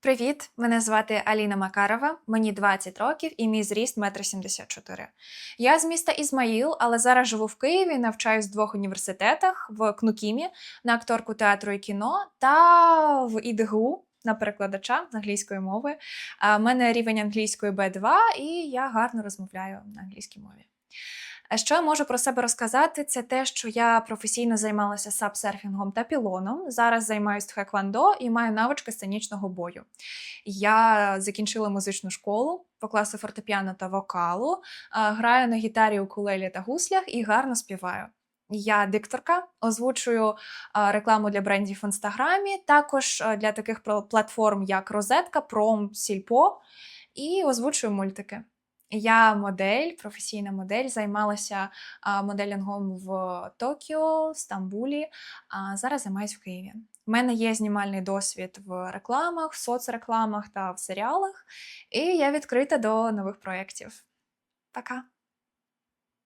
Привіт! Мене звати Аліна Макарова, мені 20 років і мій зріст 1,74 м. Я з міста Ізмаїл, але зараз живу в Києві, навчаюсь в двох університетах в КНУКІМі на акторку театру і кіно та в ІДГУ на перекладача англійської мови. У мене рівень англійської B2, і я гарно розмовляю на англійській мові. Що я можу про себе розказати? Це те, що я професійно займалася сапсерфінгом та пілоном. Зараз займаюся тхеквондо і маю навички сценічного бою. Я закінчила музичну школу по класу фортепіано та вокалу, граю на гітарі, укулелі та гуслях і гарно співаю. Я дикторка, озвучую рекламу для брендів в інстаграмі, також для таких платформ, як Розетка, Пром, Сільпо, і озвучую мультики. Я модель, професійна модель, займалася моделінгом в Токіо, Стамбулі, а зараз займаюся в Києві. У мене є знімальний досвід в рекламах, в соцрекламах та в серіалах, і я відкрита до нових проєктів. Пока!